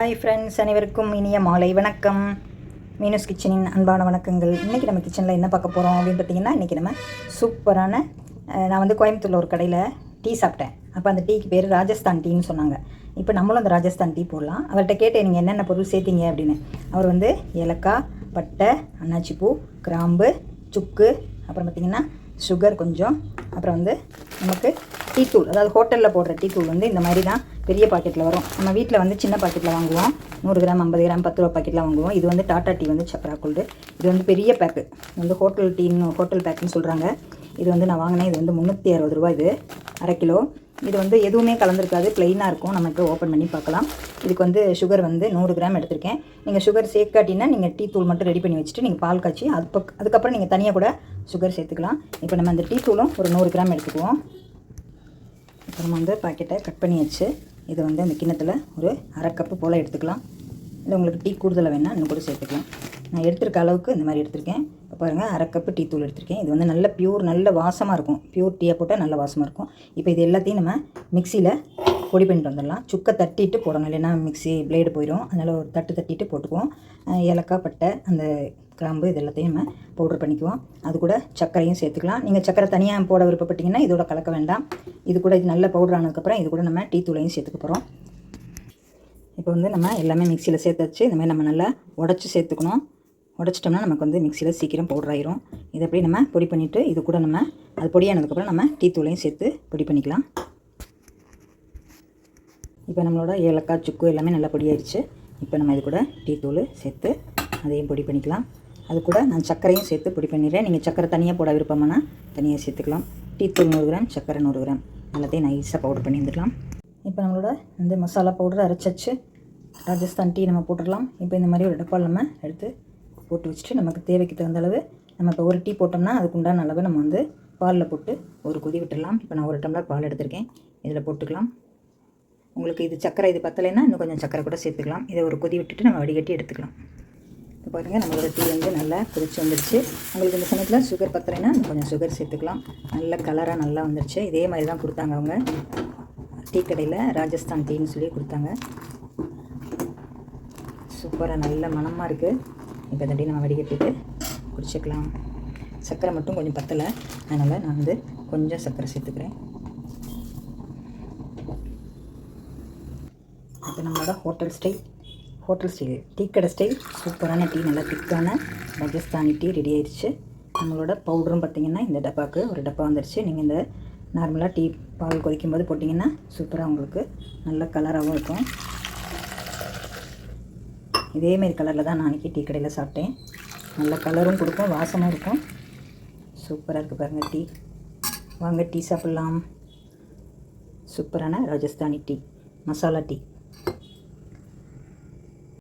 Hi friends அனைவருக்கும் இனிய மாலை. வணக்கம். மீனஸ் கிச்சனின் அன்பான வணக்கங்கள். இன்றைக்கி நம்ம கிச்சனில் என்ன பார்க்க போகிறோம் அப்படின்னு பார்த்தீங்கன்னா இன்றைக்கி நம்ம சூப்பரான நான் வந்து கோயம்புத்தூரில் ஒரு கடையில் டீ சாப்பிட்டேன். அப்போ அந்த டீக்கு பேர் ராஜஸ்தான் டீன்னு சொன்னாங்க. இப்போ நம்மளும் அந்த ராஜஸ்தான் டீ போடலாம். அவர்கிட்ட கேட்டேன் நீங்கள் என்னென்ன பொருள் சேர்த்தீங்க? அப்படின்னு. அவர் வந்து ஏலக்காய் பட்டை அன்னாச்சிப்பூ கிராம்பு சுக்கு அப்புறம் பார்த்திங்கன்னா சுகர் கொஞ்சம். அப்புறம் வந்து நமக்கு டீ தூள் அதாவது ஹோட்டலில் போடுற டீ தூள் வந்து இந்த மாதிரி தான் பெரிய பாக்கெட்டில் வரும். நம்ம வீட்டில் வந்து சின்ன பாக்கெட்டில் வாங்குவோம். நூறு கிராம் ஐம்பது கிராம் பத்து ரூபா பாக்கெட்டில் வாங்குவோம். இது வந்து டாட்டா டீ வந்து சப்ரா கோல்டு. இது வந்து பெரிய பேக்கு வந்து ஹோட்டல் டீன்னு ஹோட்டல் பேக்குன்னு சொல்கிறாங்க இது வந்து நான் வாங்கினேன். இது வந்து முந்நூற்றி அறுபது ரூபா இது. அரை கிலோ. இது வந்து எதுவுமே கலந்துருக்காது. ப்ளெயினாக இருக்கும். நமக்கு ஓப்பன் பண்ணி பார்க்கலாம். இதுக்கு வந்து சுகர் வந்து நூறு கிராம் எடுத்திருக்கேன். நீங்கள் சுகர் சேர்க்காட்டினா நீங்கள் டீ தூள் மட்டும் ரெடி பண்ணி வச்சுட்டு நீங்கள் பால் காய்ச்சி அது அதுக்கப்புறம் நீங்கள் தனியாக கூட சுகர் சேர்த்துக்கலாம். இப்போ நம்ம அந்த டீ தூளும் ஒரு நூறு கிராம் எடுத்துக்குவோம். நம்ம வந்து பாக்கெட்டை கட் பண்ணியாச்சு. இதை வந்து அந்த கிண்ணத்தில் ஒரு அரை கப்பு போல் எடுத்துக்கலாம். இல்லை உங்களுக்கு டீ கூடுதலாக வேணால் இன்னும் கூட சேர்த்துக்கலாம். நான் எடுத்திருக்க அளவுக்கு இந்த மாதிரி எடுத்திருக்கேன். இப்போ பாருங்கள் அரை கப்பு டீ தூள் எடுத்திருக்கேன். இது வந்து நல்ல பியூர் நல்ல வாசமாக இருக்கும். பியூர் டீயை போட்டால் நல்ல வாசமாக இருக்கும். இப்போ இது எல்லாத்தையும் நம்ம மிக்சியில் பொடி பண்ணிட்டு வந்துடலாம். சுக்கை தட்டிட்டு போடணும். இல்லைன்னா மிக்ஸி பிளேடு போயிடும் அதனால் ஒரு தட்டு தட்டிட்டு போட்டுக்குவோம். ஏலக்காய் பட்டை அந்த கிராம்பு இது எல்லாத்தையும் நம்ம பவுடர் பண்ணிக்குவோம். அது கூட சர்க்கரையும் சேர்த்துக்கலாம். நீங்கள் சர்க்கரை தனியாக போட விருப்பப்பட்டீங்கன்னா இதோட கலக்க வேண்டாம். இது கூட இது நல்ல பவுடர் ஆனதுக்கப்புறம் இது கூட நம்ம டீ தூளையும் சேர்த்துக்க போகிறோம் இப்போ வந்து நம்ம எல்லாமே மிக்சியில் சேர்த்து வச்சு இந்த மாதிரி நம்ம நல்லா உடச்சி சேர்த்துக்கணும். உடச்சிட்டோம்னா நமக்கு வந்து மிக்சியில் சீக்கிரம் பவுடர் ஆயிரும். இதை அப்படியே நம்ம பொடி பண்ணிவிட்டு இது கூட நம்ம அது பொடியானதுக்கப்புறம் நம்ம டீ தூளையும் சேர்த்து பொடி பண்ணிக்கலாம். இப்போ நம்மளோட ஏலக்காய் சுக்கு எல்லாமே நல்லா பொடியாயிடுச்சு இப்போ நம்ம இது கூட டீ தூள் சேர்த்து அதையும் பொடி பண்ணிக்கலாம். அது கூட நான் சர்க்கரையும் சேர்த்து பொடி பண்ணிடுறேன். நீங்கள் சர்க்கரை தனியாக போட விருப்பமானா தனியாக சேர்த்துக்கலாம். டீ தூள் நூறு கிராம் சர்க்கரை நூறு கிராம். எல்லாத்தையும் நைஸாக பவுடர் பண்ணி வந்துடலாம் இப்போ நம்மளோட இந்த மசாலா பவுடர் அரைச்சாச்சு. ராஜஸ்தான் டீ நம்ம போட்டுடலாம். இப்போ இந்த மாதிரி ஒரு டப்பால் நம்ம எடுத்து போட்டு வச்சுட்டு நமக்கு தேவைக்கு தகுந்த அளவு நம்ம இப்போ ஒரு டீ போட்டோம்னா அதுக்கு உண்டான அளவு நம்ம வந்து பாலில் போட்டு ஒரு கொதி விட்டுடலாம். இப்போ நான் ஒரு டம்ளர் பால் எடுத்திருக்கேன். இதில் போட்டுக்கலாம். உங்களுக்கு இது சக்கரை இது பத்தலைன்னா இன்னும் கொஞ்சம் சக்கரை கூட சேர்த்துக்கலாம். இதை ஒரு கொதி விட்டுட்டு நம்ம வடிகட்டி எடுத்துக்கலாம். இப்போ பாருங்கள் நம்மளோட டீ வந்து நல்லா கொதிச்சு வந்துடுச்சு உங்களுக்கு இந்த சமயத்தில் சுகர் பத்தலைன்னா கொஞ்சம் சுகர் சேர்த்துக்கலாம். நல்ல கலராக நல்லா வந்துடுச்சு இதே மாதிரி தான் கொடுத்தாங்க அவங்க. டீ கடையில் ராஜஸ்தான் டீன்னு சொல்லி கொடுத்தாங்க. சூப்பராக நல்ல மணமாக இருக்குது இப்போ இந்த டீ நம்ம வடிகட்டிட்டு குடிச்சிக்கலாம். சர்க்கரை மட்டும் கொஞ்சம் பத்தலை. அதனால் நான் வந்து கொஞ்சம் சர்க்கரை சேர்த்துக்கிறேன். இப்போ நம்மளோட hotel style hotel style tea கடை ஸ்டைல் சூப்பரான டீ நல்லா திக்கான ராஜஸ்தானி டீ ரெடி ஆயிடுச்சு. நம்மளோட பவுடரும் பார்த்தீங்கன்னா இந்த டப்பாவுக்கு ஒரு டப்பா வந்துருச்சு. நீங்கள் இந்த நார்மலாக டீ பால் கொதிக்கும் போது போட்டிங்கன்னா சூப்பராக உங்களுக்கு நல்ல கலராகவும் இருக்கும். இதேமாரி கலரில் தான் நான் அன்றைக்கி டீ கடையில் சாப்பிட்டேன். நல்ல கலரும் கொடுக்கும் வாசமும் இருக்கும். சூப்பராக இருக்குது பாருங்கள் டீ வாங்க டீ சாப்பிட்லாம். சூப்பரான ராஜஸ்தானி டீ மசாலா டீ